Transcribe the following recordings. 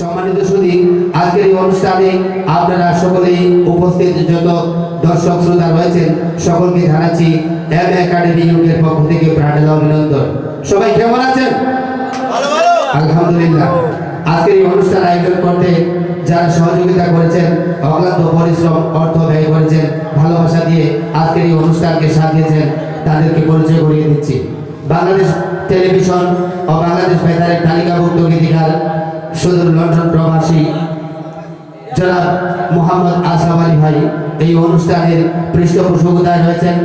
সম্মানিত সুদী আজকের এই অনুষ্ঠানে আপনারা সকলেই উপস্থিত যত দর্শক শ্রোতা রয়েছেন সকলকে জানাচ্ছি এম একাডেমি ইউকের পক্ষ থেকে প্রাণের অভিনন্দন। সবাই কেমন আছেন? আলহামদুলিল্লাহ। আজকের এই অনুষ্ঠান আয়োজন করতে যারা সহযোগিতা করেছেন অক্লান্ত পরিশ্রম অর্থ ব্যয় করেছেন ভালোবাসা দিয়ে আজকের এই অনুষ্ঠানকে সাজিয়েছেন তাদেরকে পরিচয় করিয়ে দিচ্ছি। বাংলাদেশ টেলিভিশন সুদূর লন্ডন প্রবাসী জনাব মোহাম্মদ আসাম আলী ভাই এই অনুষ্ঠানের পৃষ্ঠপোষকতায় রয়েছেন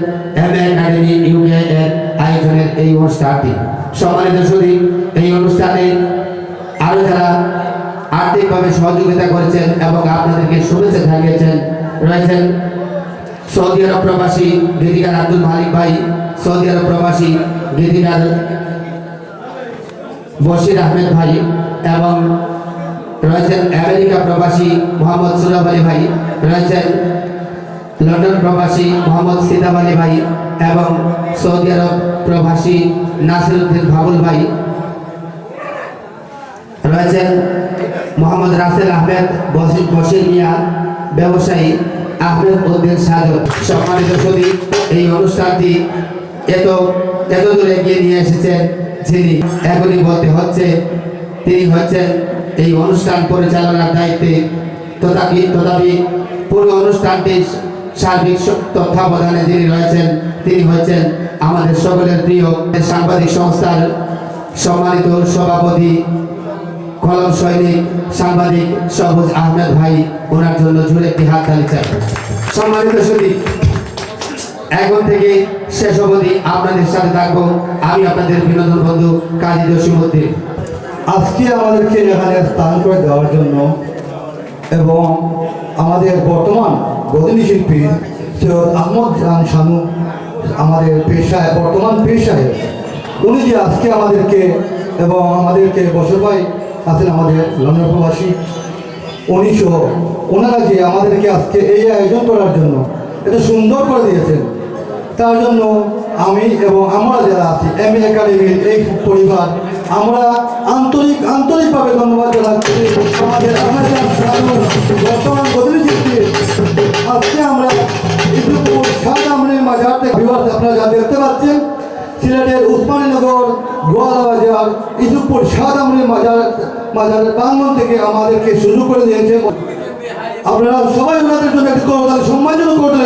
এম একাডেমি ইউকে এর আয়োজনের এই অনুষ্ঠানটি। সম্মানিত সুদী এই অনুষ্ঠানে আরও যারা আর্থিকভাবে সহযোগিতা করেছেন এবং আপনাদেরকে শুভেচ্ছা জানিয়েছেন, রয়েছেন সৌদি আরব প্রবাসী গীতিকার আব্দুল মালিক ভাই, সৌদি আরব প্রবাসী গীতিকার বশির আহমেদ ভাই এবং রয়েছেন আমেরিকা প্রবাসী মোহাম্মদ সুরাব আলী ভাই, রয়েছেন লন্ডন প্রবাসী মোহাম্মদ সিদাব আলী ভাই এবং সৌদি আরব প্রবাসী নাসিরুদ্দিন ভাবুল ভাই। রয়েছেন মোহাম্মদ রাসেল আহমেদ বশির মিয়া, ব্যবসায়ী আহমেদ উদ্দিন সাজদ সম্মানিত সদী, এই অনুষ্ঠানটি এত এত দূরে এগিয়ে নিয়ে এসেছেন যিনি এখনই বলতে হচ্ছে তিনি হচ্ছেন এই অনুষ্ঠান পরিচালনার দায়িত্বে। তথাপি তথাপি পুরো অনুষ্ঠানটি সার্বিক তত্ত্বাবধানে যিনি রয়েছেন, তিনি হচ্ছেন আমাদের সকলের প্রিয় সাংবাদিক সংস্থার সম্মানিত সভাপতি, কলম সৈনিক, সাংবাদিক সবুজ আহমেদ ভাই। ওনার জন্য জুড়ে একটি হাত তালি চাই। সম্মানিত সুদী এখন থেকে শেষ অবধি আপনাদের সাথে থাকব। আমি আপনাদের বিনোদন বন্ধু কাজী জসিমুদ্দিন আজকে আমাদেরকে এখানে স্থান করে দেওয়ার জন্য এবং আমাদের বর্তমান গদিনী শিল্পী সৈয়দ আহমদ খান শানু, আমাদের পেশায় বর্তমান পেশায় উনি যে আজকে আমাদেরকে এবং আমাদেরকে ভাই আছেন আমাদের লন্ডন প্রবাসী, উনি সহ ওনারা যে আমাদেরকে আজকে এই আয়োজন করার জন্য এটা সুন্দর করে দিয়েছেন, তার জন্য আমি এবং আমরা যারা আছি, এম একাডেমির এই পরিবার আমরা আন্তরিক, আন্তরিকভাবে ধন্যবাদ জানাচ্ছি। আমাদের বর্তমান প্রতিনিধি আজকে আমরা শাহজামরির মাজার থেকে আপনারা যা দেখতে পাচ্ছেন, সিলেটের উসমানীনগর গোয়ালা বাজার ইন্দুপুর শাহজামরির মাজার প্রাঙ্গন থেকে আমাদেরকে সুযোগ করে দিয়েছে। আপনারা সবাই ওনাদের জন্য একটি করতালি, সম্মানজনক করে